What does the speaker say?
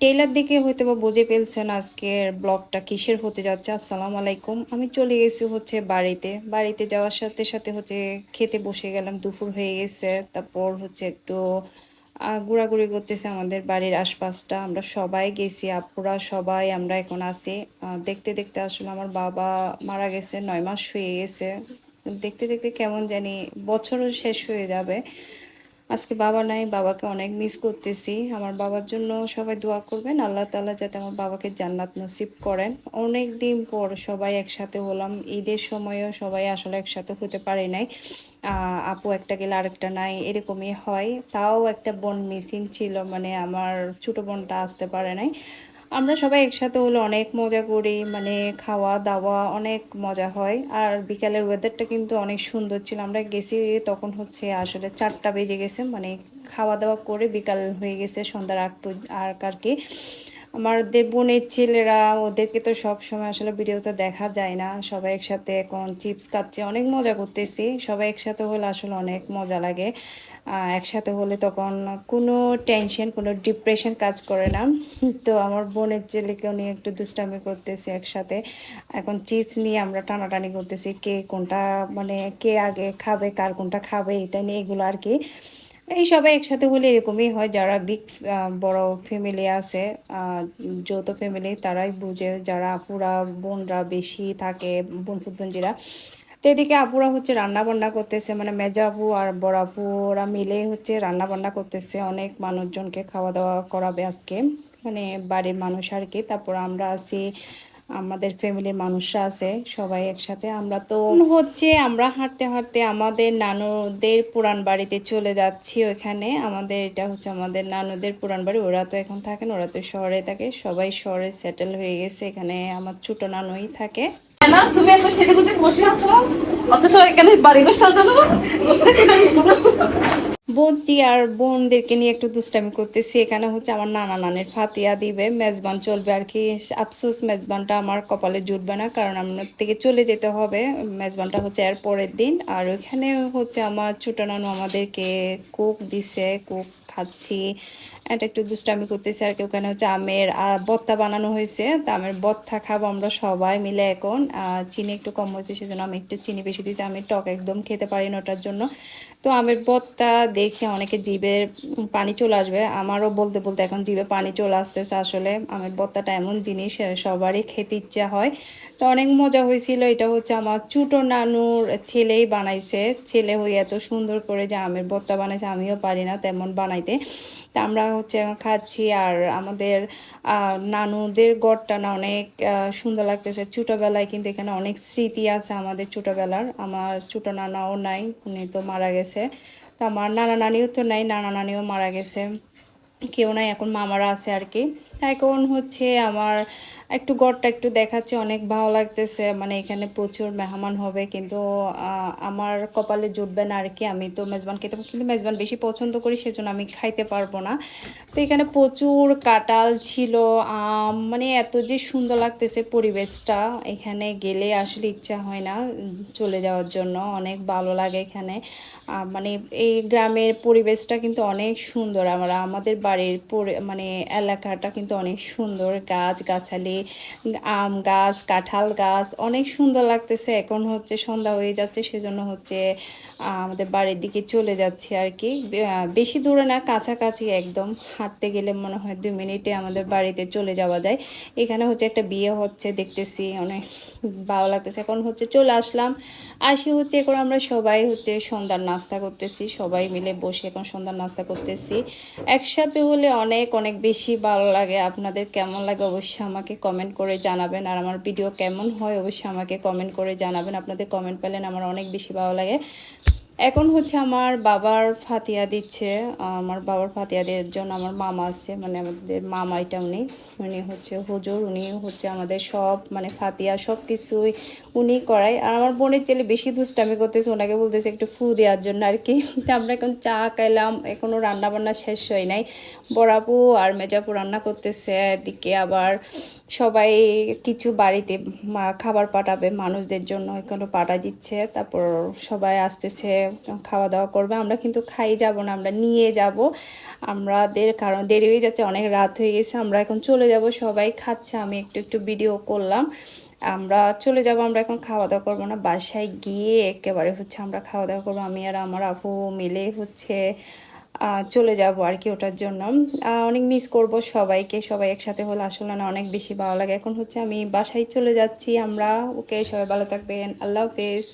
Teller দিকে হয়তো বা বুঝে ফেলছেন আজকের ব্লগটা কিসের হতে যাচ্ছে? আসসালামু আলাইকুম। আমি চলে গেছি হচ্ছে বাড়িতে। বাড়িতে যাওয়ার সাথে সাথে হচ্ছে খেতে বসে গেলাম, দুপুর হয়ে গেছে। তারপর হচ্ছে একটু ঘোরাঘুরি করতেছে আমাদের বাড়ির আশপাশটা। আমরা সবাই গেছি, আপুরা সবাই, আমরা এখন আছি। দেখতে দেখতে আসলে আমার বাবা মারা গেছে, নয় মাস হয়ে গেছে। দেখতে দেখতে কেমন জানি বছরও শেষ হয়ে যাবে। আজকে বাবা নাই, বাবাকে অনেক মিস করতেছি। আমার বাবার জন্য সবাই দোয়া করবেন, আল্লাহ তালা যাতে আমার বাবাকে জান্নাত নসিব করেন। অনেক দিন পর সবাই একসাথে হলাম, ঈদের সময়ও সবাই আসলে একসাথে হতে পারে নাই। আপু একটা গেলে আরেকটা নাই, এরকমই হয়। তাও একটা বোন মিসিং ছিল মানে আমার ছোটো বোনটা আসতে পারে নাই। আমরা সবাই একসাথে হলে অনেক মজা করি মানে খাওয়া দাওয়া অনেক মজা হয়। আর বিকালের ওয়েদারটা কিন্তু অনেক সুন্দর ছিল। আমরা গেছি তখন হচ্ছে আসলে চারটা বেজে গেছে মানে খাওয়া দাওয়া করে বিকাল হয়ে গেছে সন্ধ্যার আগ আর আর কি। আমাদের বোনের ছেলেরা, ওদেরকে তো সব সময় আসলে ভিডিওতে দেখা যায় না। সবাই একসাথে এখন চিপস খাচ্ছে, অনেক মজা করতেছি। সবাই একসাথে হলে আসলে অনেক মজা লাগে। একসাথে হলে তখন কোনো টেনশন কোনো ডিপ্রেশন কাজ করে না। তো আমার বোনের ছেলেকেও নিয়ে একটু দুষ্টামি করতেছি একসাথে। এখন চিপস নিয়ে আমরা টানাটানি করতেছি, কে কোনটা মানে কে আগে খাবে, কার কোনটা খাবে, এটা নিয়ে এগুলো আর কি। এই সবাই একসাথে হলে এরকমই হয়, যারা বিগ বড় ফ্যামিলি আছে যৌথ ফ্যামিলি তারাই বুঝে। যারা আপুরা, বোনরা বেশি থাকে, বোন ফুটবঞ্জিরা, তো এদিকে আপুরা হচ্ছে রান্না বান্না করতেছে। মানে মেজো আপু আর বড় আপু, ওরা মিলে হচ্ছে রান্না বান্না করতেছে। অনেক মানুষজনকে খাওয়া দাওয়া করাবে আজকে। মানে বাড়ির মানুষ আর কি। তারপর আমরা আছি আমাদের ফ্যামিলির মানুষরা আছে সবাই একসাথে। আমরা তো হচ্ছে আমরা হাঁটতে হাঁটতে আমাদের নানুদের পুরান বাড়িতে চলে যাচ্ছি ওখানে আমাদের এটা হচ্ছে আমাদের নানুদের পুরান বাড়ি। ওরা তো এখন থাকেন ওরা তো শহরে থাকে। সবাই শহরে সেটেল হয়ে গেছে। এখানে আমার ছোট নানুই থাকে। না তুমি এত গুজে বসে আছো? অথচ এখানে বাড়ি ঘর সাজানো। বুঝতেছি না বোনজি আর বোনদেরকে নিয়ে একটু দুষ্টামি করতেছি। এখানে হচ্ছে আমার নানা নানের ফাতিয়া দিবে, মেজবান চলবে আর কি। আফসোস, মেজবানটা আমার কপালে জুটবে না, কারণ আমার থেকে চলে যেতে হবে। মেজবানটা হচ্ছে এর পরের দিন। আর ওইখানে হচ্ছে আমার ছোট নানু আমাদেরকে কোক দিছে কোক খাচ্ছি। এটা একটু দুষ্টামি করতেছি আর কি। ওখানে হচ্ছে আমের বত্তা বানানো হয়েছে। তো আমের বত্তা খাব আমরা সবাই মিলে এখন। চিনি একটু কম হয়েছে, সেজন্য আমি একটু চিনি বেশি দিয়েছি। আমি টক একদম খেতে পারি না ওটার জন্য। তো আমের বত্তা দেখে অনেকে জিভে পানি চলে আসবে। আমারও বলতে বলতে এখন জিভে পানি চলে আসতেছে আসলে। আমের বত্তাটা এমন জিনিস সবারই খেতে ইচ্ছা হয়। তো অনেক মজা হয়েছিল। এটা হচ্ছে আমার চুটো নানুর ছেলেই বানাইছে। ছেলে হয়ে এত সুন্দর করে যে আমের বত্তা বানাইছে, আমিও পারি না তেমন বানাইতে। তা আমরা হচ্ছে খাচ্ছি আর আমাদের নানুদের গড়টা না অনেক সুন্দর লাগতেছে। ছোটোবেলায় কিন্তু এখানে অনেক স্মৃতি আছে আমাদের ছোটোবেলার। আমার ছোটো নানাও নাই, উনি তো মারা গেছে। তো আমার নানা নানিও তো নাই, নানা নানিও মারা গেছে। কেউ নাই, এখন মামারা আছে আর কি। এখন হচ্ছে আমার একটু গড়টা একটু দেখাচ্ছে, অনেক ভালো লাগতেছে। মানে এখানে প্রচুর মেহমান হবে, কিন্তু আমার কপালে জুটবে না আর কি। আমি তো মেজবান খেতে, কিন্তু মেজবান বেশি পছন্দ করি, সেজন্য আমি খাইতে পারব না। তো এখানে প্রচুর কাঁঠাল ছিল, আম মানে এত যে সুন্দর লাগতেছে পরিবেশটা। এখানে গেলে আসলে ইচ্ছা হয় না চলে যাওয়ার জন্য, অনেক ভালো লাগে এখানে। মানে এই গ্রামের পরিবেশটা কিন্তু অনেক সুন্দর। আমরা, আমাদের বাড়ির মানে এলাকাটা কিন্তু অনেক সুন্দর গাছ, গাছালি, আম গাছ, কাঁঠাল গাছ, অনেক সুন্দর লাগতেছে। এখন হচ্ছে সন্ধ্যা হয়ে যাচ্ছে, সেজন্য হচ্ছে আমাদের বাড়ির দিকে চলে যাচ্ছি আর কি। বেশি দূরে না, কাছাকাছি একদম। হাঁটতে গেলে মনে হয় দুই মিনিটে আমাদের বাড়িতে চলে যাওয়া যায়। এখানে হচ্ছে একটা বিয়ে হচ্ছে, দেখতেছি, অনেক ভালো লাগতেছে। এখন হচ্ছে চলে আসলাম। আসি হচ্ছে, এখন আমরা সবাই হচ্ছে সন্ধ্যার নাস্তা করতেছি। সবাই মিলে বসে এখন সন্ধ্যার নাস্তা করতেছি। একসাথে হলে অনেক অনেক বেশি ভালো লাগে। আপনাদের কেমন লাগে অবশ্যই আমাকে কমেন্ট করে জানাবেন। আর আমার ভিডিও কেমন হয় অবশ্যই আমাকে কমেন্ট করে জানাবেন। আপনাদের কমেন্ট পেলেন আমার অনেক বেশি ভালো লাগে। এখন হচ্ছে আমার বাবার ফাতিয়া দিচ্ছে আমার বাবার ফাতিয়া দেওয়ার জন্য আমার মামা আছে মানে আমাদের মামা এটা উনি উনি হচ্ছে হুজুর, উনি হচ্ছে আমাদের সব মানে ফাতিয়া সব কিছুই উনি করায়। আর আমার বোনের ছেলে বেশি দুষ্টামি করতেছে, ওনাকে বলতেছে একটু ফু দেওয়ার জন্য আর কি। আমরা এখন চা খাইলাম এখনও রান্না বান্না শেষ হয় নাই। বড়াপু আর মেজাপু রান্না করতেছে, এদিকে আবার সবাই কিছু বাড়িতে খাবার পাঠাবে, মানুষদের জন্য এখানে পাঠা দিচ্ছে, তারপর সবাই আসতেছে খাওয়া দাওয়া করবে। আমরা কিন্তু খাই যাব না, আমরা নিয়ে যাব। আমাদের কারণ দেরি হয়ে যাচ্ছে, অনেক রাত হয়ে গেছে, আমরা এখন চলে যাব, সবাই খাচ্ছে। আমি একটু একটু ভিডিও করলাম। আমরা চলে যাব, আমরা এখন খাওয়া দাওয়া করব না। বাসায় গিয়ে একেবারে হচ্ছে আমরা খাওয়া দাওয়া করব। আমি আর আমার আপু মিলে হচ্ছে চলে যাব আর কি ওটার জন্য। অনেক মিস করব সবাইকে, সবাই একসাথে হলে আসলে না অনেক বেশি ভালো লাগে। এখন হচ্ছে আমি বাসায় চলে যাচ্ছি আমরা। ওকে, সবাই ভালো থাকবেন। আল্লাহ হাফেজ।